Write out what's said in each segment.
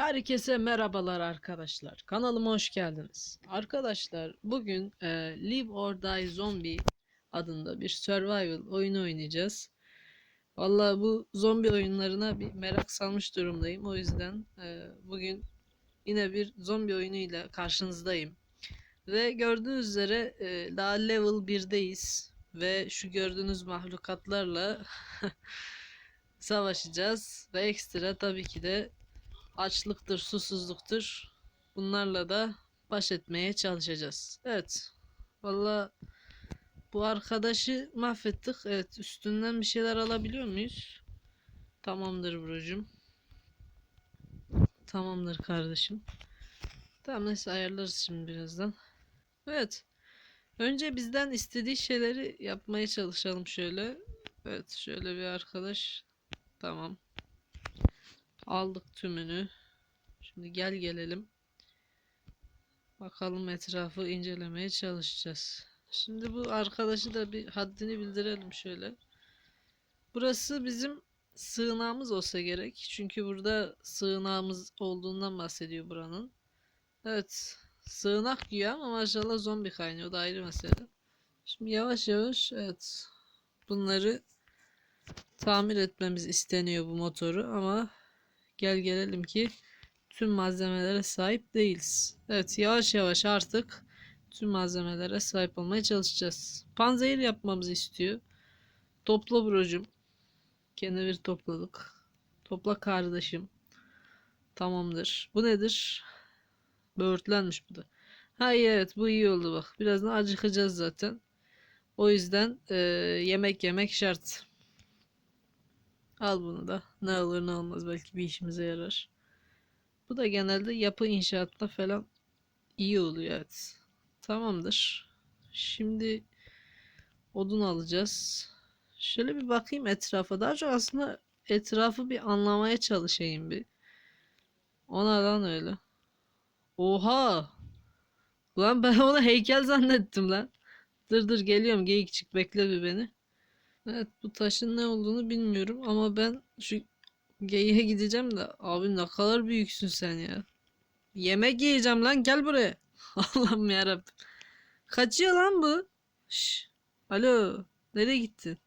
Herkese merhabalar arkadaşlar. Kanalıma hoş geldiniz. Arkadaşlar bugün e, Live or Die Zombie adında bir survival oyunu oynayacağız. Vallahi bu zombi oyunlarına bir merak salmış durumdayım. O yüzden e, bugün yine bir zombi oyunuyla karşınızdayım. Ve gördüğünüz üzere e, daha level 1'deyiz. Ve şu gördüğünüz mahlukatlarla savaşacağız. Ve ekstra tabii ki de açlıktır, susuzluktur. Bunlarla da baş etmeye çalışacağız. Evet. Valla bu arkadaşı mahvettik. Evet üstünden bir şeyler alabiliyor muyuz? Tamamdır brocum. Tamamdır kardeşim. Tamam neyse ayarlarız şimdi birazdan. Evet. Önce bizden istediği şeyleri yapmaya çalışalım şöyle. Evet şöyle bir arkadaş. Tamam. Aldık tümünü. Şimdi gel gelelim. Bakalım etrafı incelemeye çalışacağız. Şimdi bu arkadaşı da bir haddini bildirelim şöyle. Burası bizim sığınağımız olsa gerek. Çünkü burada sığınağımız olduğundan bahsediyor buranın. Evet. Sığınak diyor ama maşallah zombi kaynıyor. O da ayrı mesele. Şimdi yavaş yavaş evet. Bunları tamir etmemiz isteniyor bu motoru ama gel gelelim ki tüm malzemelere sahip değiliz. Evet yavaş yavaş artık tüm malzemelere sahip olmaya çalışacağız. Panzehir yapmamızı istiyor. Topla brocum. Kenevir topladık. Topla kardeşim. Tamamdır. Bu nedir? Böğürtlenmiş bu da. Ha evet bu iyi oldu bak. Birazdan acıkacağız zaten. O yüzden eee, yemek yemek şart. Al bunu da. Ne olur ne olmaz belki bir işimize yarar. Bu da genelde yapı inşaatta falan iyi oluyor evet. Tamamdır. Şimdi odun alacağız. Şöyle bir bakayım etrafa. Daha çok aslında etrafı bir anlamaya çalışayım bir. Ona lan öyle. Oha! Ulan ben onu heykel zannettim lan. Dur dur geliyorum geyikçik bekle bir beni. Evet bu taşın ne olduğunu bilmiyorum ama ben şu geyiğe gideceğim de abi ne kadar büyüksün sen ya. Yemek yiyeceğim lan gel buraya. Allah'ım yarabbim. Kaçıyor lan bu. Şş. Alo nereye gittin?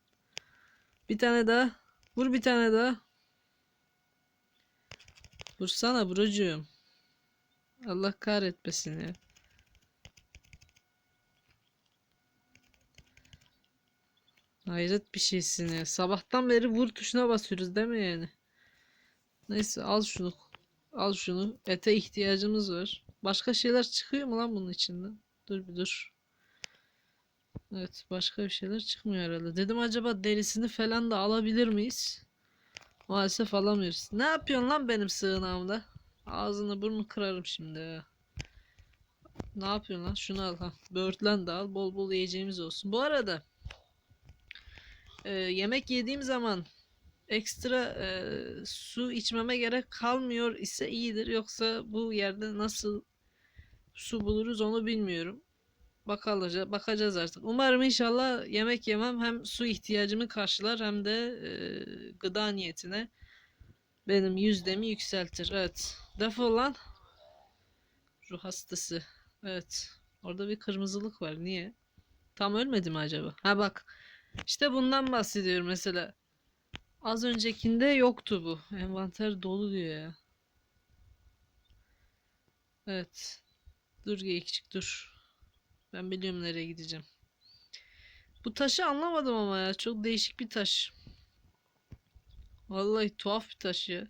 Bir tane daha. Vur bir tane daha. Vursana brocuğum. Allah kahretmesin ya. Hayret bir şeysin ya. Sabahtan beri vur tuşuna basıyoruz değil mi yani? Neyse al şunu. Al şunu. Ete ihtiyacımız var. Başka şeyler çıkıyor mu lan bunun içinden? Dur bir dur. Evet başka bir şeyler çıkmıyor herhalde. Dedim acaba derisini falan da alabilir miyiz? Maalesef alamıyoruz. Ne yapıyorsun lan benim sığınağımda? Ağzını burnunu kırarım şimdi ya. Ne yapıyorsun lan? Şunu al ha. Böğürtlen de al. Bol bol yiyeceğimiz olsun. Bu arada e, yemek yediğim zaman ekstra e, su içmeme gerek kalmıyor ise iyidir. Yoksa bu yerde nasıl su buluruz onu bilmiyorum. Bakalım, bakacağız artık. Umarım inşallah yemek yemem hem su ihtiyacımı karşılar hem de e, gıda niyetine benim yüzdemi yükseltir. Evet. Defol lan. Ruh hastası. Evet. Orada bir kırmızılık var. Niye? Tam ölmedi mi acaba? Ha bak. İşte bundan bahsediyorum mesela. Az öncekinde yoktu bu. Envanter dolu diyor ya. Evet. Dur geyikçik dur. Ben biliyorum nereye gideceğim. Bu taşı anlamadım ama ya. Çok değişik bir taş. Vallahi tuhaf bir taş ya.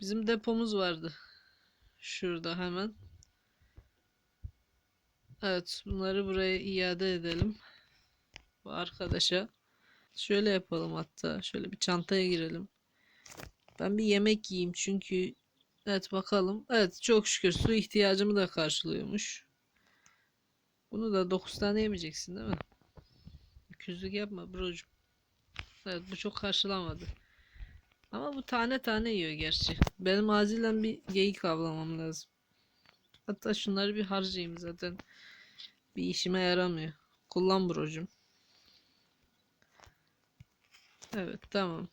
Bizim depomuz vardı. Şurada hemen. Evet, bunları buraya iade edelim. Bu arkadaşa. Şöyle yapalım hatta. Şöyle bir çantaya girelim. Ben bir yemek yiyeyim çünkü evet bakalım. Evet çok şükür su ihtiyacımı da karşılıyormuş. Bunu da 9 tane yemeyeceksin değil mi? Küzlük yapma brocum. Evet bu çok karşılamadı. Ama bu tane tane yiyor gerçi. Benim acilen bir geyik avlamam lazım. Hatta şunları bir harcayayım zaten. Bir işime yaramıyor. Kullan brocum. Evet tamam.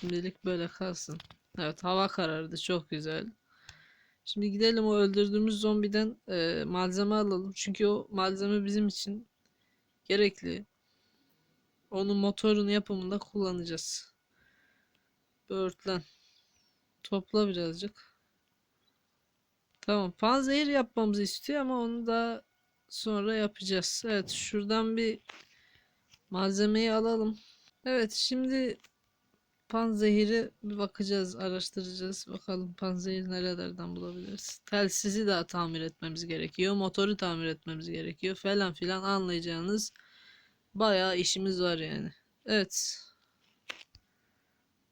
Şimdilik böyle kalsın. Evet hava karardı çok güzel. Şimdi gidelim o öldürdüğümüz zombiden e, malzeme alalım. Çünkü o malzeme bizim için gerekli. Onun motorunu yapımında kullanacağız. Böğürtlen. Topla birazcık. Tamam. Panzehir yapmamızı istiyor ama onu da sonra yapacağız. Evet şuradan bir malzemeyi alalım. Evet şimdi panzehiri bakacağız, araştıracağız. Bakalım panzehir nerelerden bulabiliriz. Telsizi daha tamir etmemiz gerekiyor. Motoru tamir etmemiz gerekiyor. Falan filan anlayacağınız bayağı işimiz var yani. Evet.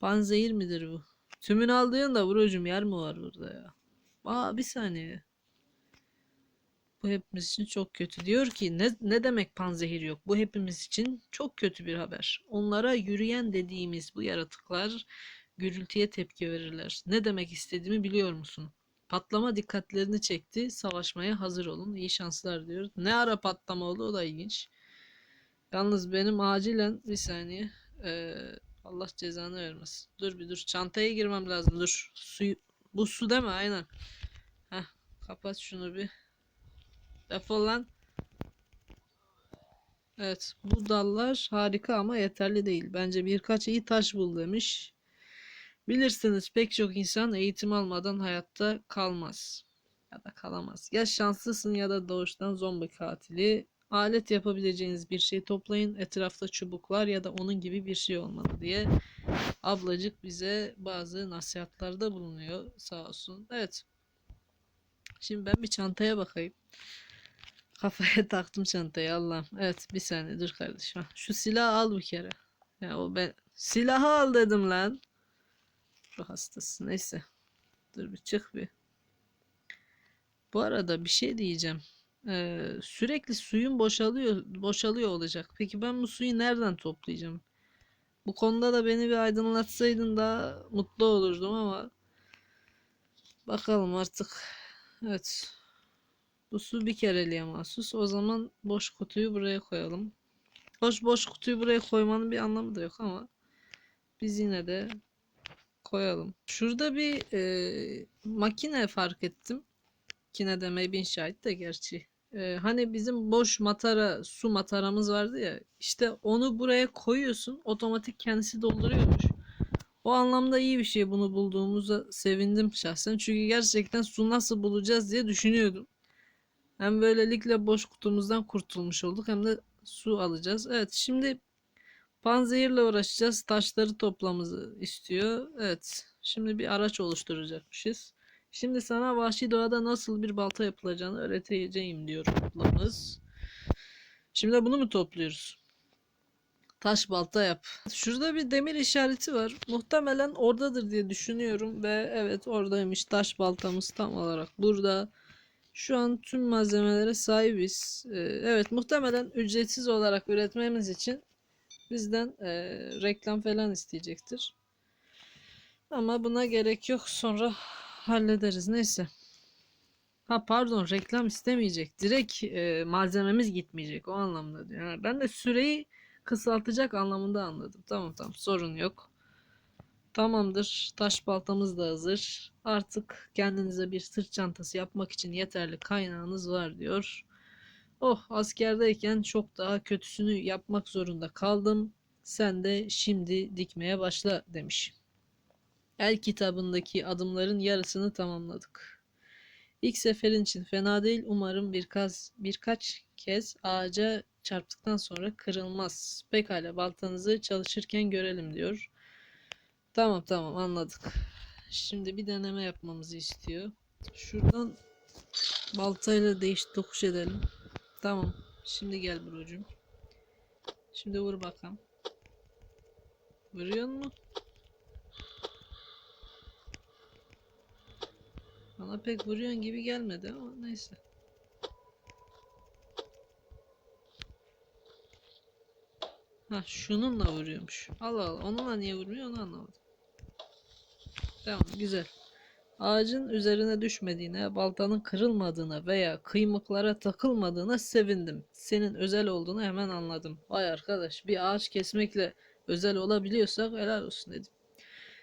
Panzehir midir bu? Tümün aldığın da yer mi var burada ya? Aa bir saniye. Bu hepimiz için çok kötü. Diyor ki ne, ne demek panzehir yok? Bu hepimiz için çok kötü bir haber. Onlara yürüyen dediğimiz bu yaratıklar gürültüye tepki verirler. Ne demek istediğimi biliyor musun? Patlama dikkatlerini çekti. Savaşmaya hazır olun. İyi şanslar diyor. Ne ara patlama oldu o da ilginç. Yalnız benim acilen bir saniye. Ee, Allah cezanı vermesin. Dur bir dur. Çantaya girmem lazım. Dur. Suyu. Bu su mi? Aynen. Heh, kapat şunu bir. Defol lan. Evet. Bu dallar harika ama yeterli değil. Bence birkaç iyi taş bul demiş. Bilirsiniz pek çok insan eğitim almadan hayatta kalmaz. Ya da kalamaz. Ya şanslısın ya da doğuştan zombi katili. Alet yapabileceğiniz bir şey toplayın. Etrafta çubuklar ya da onun gibi bir şey olmalı diye ablacık bize bazı nasihatlarda bulunuyor sağ olsun. Evet. Şimdi ben bir çantaya bakayım. Kafaya taktım çantayı Allah'ım. Evet bir saniye dur kardeşim. Şu silahı al bir kere. Ya o ben silahı al dedim lan. Ruh hastası neyse. Dur bir çık bir. Bu arada bir şey diyeceğim. Ee, sürekli suyun boşalıyor boşalıyor olacak. Peki ben bu suyu nereden toplayacağım? Bu konuda da beni bir aydınlatsaydın daha mutlu olurdum ama bakalım artık. Evet. Bu su bir kereliğe mahsus. O zaman boş kutuyu buraya koyalım. Hoş boş kutuyu buraya koymanın bir anlamı da yok ama biz yine de koyalım. Şurada bir e, makine fark ettim. Makine demeyi bin şahit de gerçi. E, hani bizim boş matara, su mataramız vardı ya. İşte onu buraya koyuyorsun. Otomatik kendisi dolduruyormuş. O anlamda iyi bir şey bunu bulduğumuza sevindim şahsen. Çünkü gerçekten su nasıl bulacağız diye düşünüyordum. Hem böylelikle boş kutumuzdan kurtulmuş olduk hem de su alacağız. Evet şimdi panzehirle uğraşacağız. Taşları toplamamızı istiyor. Evet şimdi bir araç oluşturacakmışız. Şimdi sana vahşi doğada nasıl bir balta yapılacağını öğreteceğim diyor ablamız. Şimdi bunu mu topluyoruz? Taş balta yap. Şurada bir demir işareti var. Muhtemelen oradadır diye düşünüyorum ve evet oradaymış. Taş baltamız tam olarak burada. Şu an tüm malzemelere sahibiz. Ee, evet muhtemelen ücretsiz olarak üretmemiz için bizden e, reklam falan isteyecektir. Ama buna gerek yok. Sonra hallederiz. Neyse. Ha pardon reklam istemeyecek. Direkt e, malzememiz gitmeyecek. O anlamda diyor. Ha, ben de süreyi kısaltacak anlamında anladım. Tamam tamam sorun yok. Tamamdır. Taş baltamız da hazır. Artık kendinize bir sırt çantası yapmak için yeterli kaynağınız var diyor. Oh askerdeyken çok daha kötüsünü yapmak zorunda kaldım. Sen de şimdi dikmeye başla demiş. El kitabındaki adımların yarısını tamamladık. İlk seferin için fena değil. Umarım birkaç, birkaç kez ağaca çarptıktan sonra kırılmaz. Pekala baltanızı çalışırken görelim diyor. Tamam tamam anladık. Şimdi bir deneme yapmamızı istiyor. Şuradan baltayla değiş tokuş edelim. Tamam. Şimdi gel brocum. Şimdi vur bakalım. Vuruyor mu? Bana pek vuruyorsun gibi gelmedi ama neyse. Ha şununla vuruyormuş. Allah Allah. Onunla niye vurmuyor onu anlamadım. Tamam güzel. Ağacın üzerine düşmediğine, baltanın kırılmadığına veya kıymıklara takılmadığına sevindim. Senin özel olduğunu hemen anladım. Vay arkadaş bir ağaç kesmekle özel olabiliyorsak helal olsun dedim.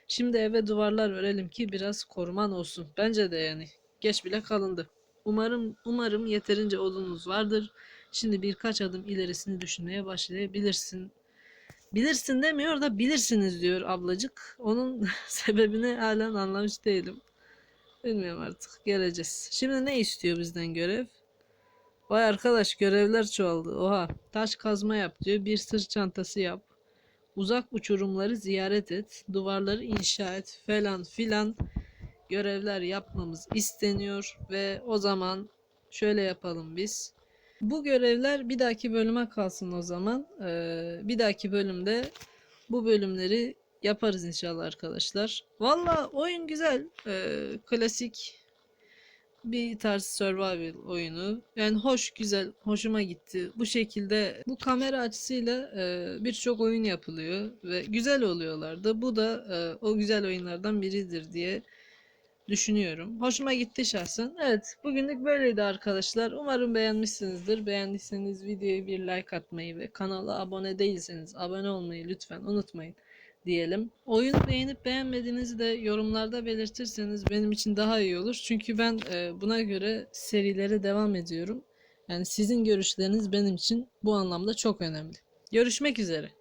Şimdi eve duvarlar örelim ki biraz koruman olsun. Bence de yani. Geç bile kalındı. Umarım umarım yeterince odunuz vardır. Şimdi birkaç adım ilerisini düşünmeye başlayabilirsin. Bilirsin demiyor da bilirsiniz diyor ablacık. Onun sebebini halen anlamış değilim. Bilmiyorum artık. Geleceğiz. Şimdi ne istiyor bizden görev? Vay arkadaş görevler çoğaldı. Oha. Taş kazma yap diyor. Bir sırt çantası yap. Uzak uçurumları ziyaret et. Duvarları inşa et. Falan filan görevler yapmamız isteniyor. Ve o zaman şöyle yapalım biz. Bu görevler bir dahaki bölüme kalsın o zaman. Ee, bir dahaki bölümde bu bölümleri yaparız inşallah arkadaşlar. Valla oyun güzel. Ee, klasik bir tarz survival oyunu. Yani hoş, güzel, hoşuma gitti. Bu şekilde bu kamera açısıyla e, birçok oyun yapılıyor ve güzel oluyorlar da bu da e, o güzel oyunlardan biridir diye düşünüyorum. Hoşuma gitti şahsen. Evet, bugünlük böyleydi arkadaşlar. Umarım beğenmişsinizdir. Beğendiyseniz videoya bir like atmayı ve kanala abone değilseniz abone olmayı lütfen unutmayın diyelim. Oyunu beğenip beğenmediğinizi de yorumlarda belirtirseniz benim için daha iyi olur. Çünkü ben e, buna göre serilere devam ediyorum. Yani sizin görüşleriniz benim için bu anlamda çok önemli. Görüşmek üzere.